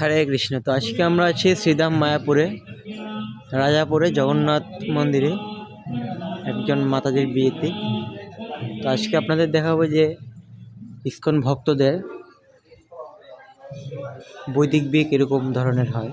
হরে কৃষ্ণ। তো আজকে আমরা আছি শ্রীধাম মায়াপুরে, রাজাপুরে, জগন্নাথ মন্দিরে, একজন মাতাজির বিয়েতে। তো আজকে আপনাদের দেখাবো যে ইস্কন ভক্তদের বৈদিক বিয়ে কীরকম ধরনের হয়।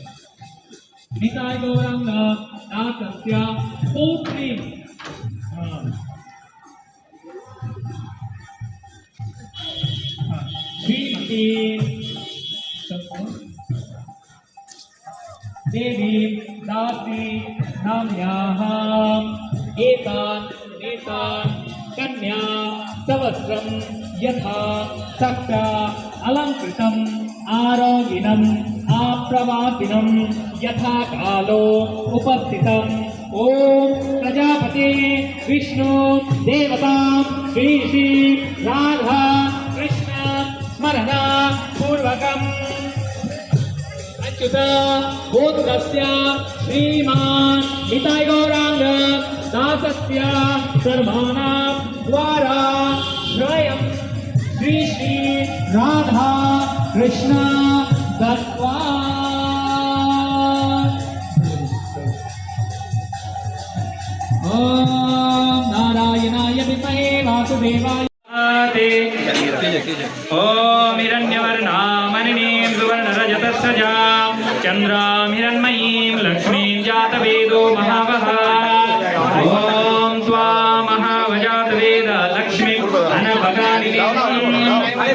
निताय गौरंग नाथस्य पौत्री श्रीमती देवी दासी नाम्याः एतान् एतान् कन्या सवस्त्रं यथा सक्ता अलङ्कृतम् आरोगिणम् आप्रवासिनं यथा कालो उपस्थितम्। ॐ प्रजापते विष्णु देवता श्री श्री राधा कृष्ण स्मरणा पूर्वकम्। अच्युत गोत्रस्य श्रीमान् निताय गौराङ्ग दासस्य द्वारा श्री श्री राधा कृष्ण। दत्त्वा ॐ नारायणाय विद्महे वासुदेवाय ॐ हिरण्यवर्णामणिनीं सुवर्णरजतस्रजां चन्द्रां हिरण्मयीं लक्ष्मीं जातवेदो महावः ॐ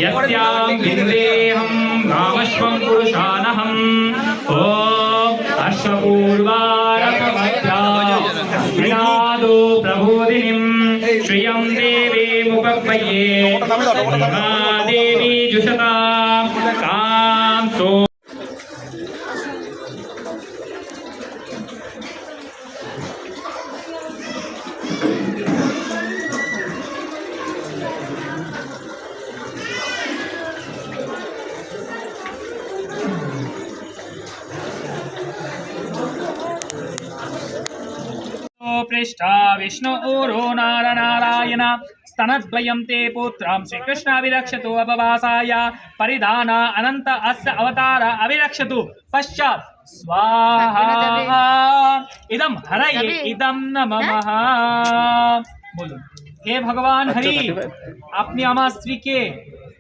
यस्यां बिन्देऽहं देवी जुषता कां सो पृष्ठा विष्णु ऊरो नारनारायण स्तनद्वयं ते पुत्रां श्रीकृष्णाभिरक्षतु अपवासाय परिधान अनन्त अस्य अवतार अभिरक्षतु पश्चात् स्वाहा इदं हरये इदं नमः বলুন হে ভগবান হরি আপনি আমার স্ত্রীকে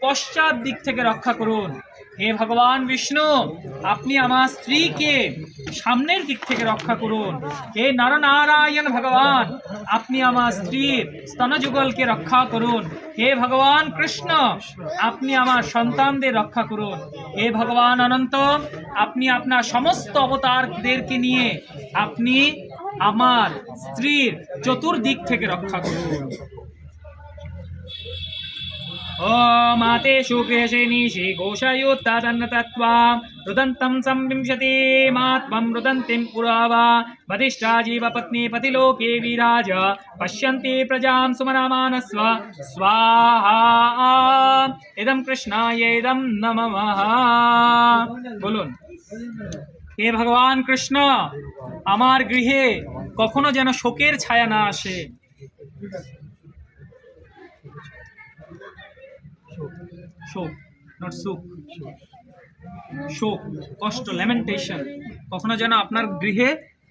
পশ্চাৎ দিক থেকে রক্ষা করুন হে ভগবান বিষ্ণু, আপনি আমার স্ত্রীকে সামনের দিক থেকে রক্ষা করুন। হে নরনারায়ণ ভগবান, আপনি আমার স্ত্রীর স্তনযুগলকে রক্ষা করুন। হে ভগবান কৃষ্ণ, আপনি আমার সন্তানদের রক্ষা করুন। হে ভগবান অনন্ত, আপনি আপনার সমস্ত অবতারদেরকে নিয়ে আপনি আমার স্ত্রীর চতুর্দিক থেকে রক্ষা করুন। ॐ आतेषु गृहशेनीषि घोषयोत्तादन्नतत्त्वा रुदन्तं संविंशतिमात्मं रुदन्तीं पुरावा वधिष्ठा जीवपत्नी पतिलोके विराज पश्यन्ति प्रजां सुमनामानस्व स्वाहा इदं कृष्णाय इदं नमः বলুন হে ভগবান কৃষ্ণ আমার গৃহে কখনো যেন শোকের ছায়া না আসে শোক নট সুখ। শোক, কষ্ট ল্যামেন্টেশন কখনো যেন আপনার গৃহে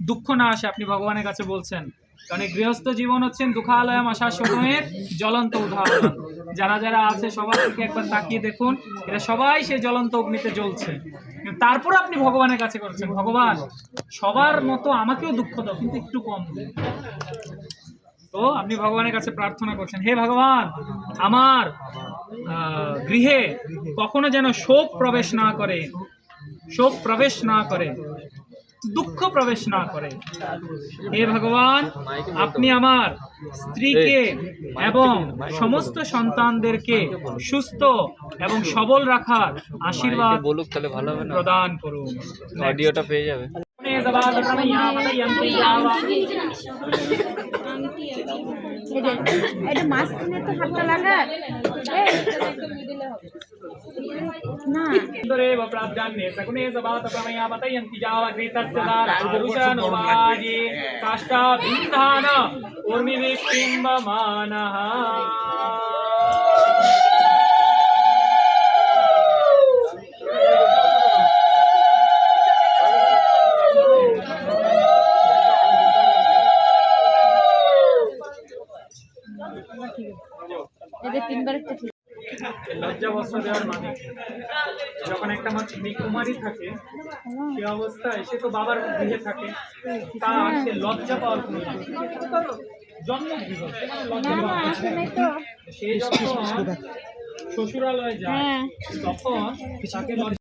দুঃখ না আসে, আপনি ভগবানের কাছে বলছেন। কারণ গৃহস্থ জীবন হচ্ছেন দুঃখালয়াম আশা সময়ের জ্বলন্ত উদাহরণ। যারা যারা আছে, সবার দিকে একবার তাকিয়ে দেখুন, এরা সবাই সেই জ্বলন্ত অগ্নিতে জ্বলছে। তারপর আপনি ভগবানের কাছে করছেন, ভগবান, সবার মতো আমাকেও দুঃখ দাও, কিন্তু একটু কম তো আপনি ভগবানের কাছে প্রার্থনা করছেন, হে ভগবান, আমার গৃহে কখনো যেন শোক প্রবেশ না করে শোক প্রবেশ না করে দুঃখ প্রবেশ না করে। হে ভগবান আপনি আমার স্ত্রীকে এবং সমস্ত সন্তানদেরকে সুস্থ এবং সবল রাখার আশীর্বাদ বলুক তাহলে ভালো হবে প্রদান করুন। অডিওটা পেয়ে যাবে। এটা মাঝখানে তো হাতটা লাগা এই। না सुन्दरेव प्राप्यान्ये सगुणे सभातप्रमया पतयन्ति यावग्रीतस्य दारुषानुवाजे শ্বশুরালয় লজ্জা মানে যখন একটা কুমারী থাকে সে অবস্থায় সে তো বাবার থাকে তার লজ্জা পাওয়ার মানে হ্যাঁ। যায় তখন তাকে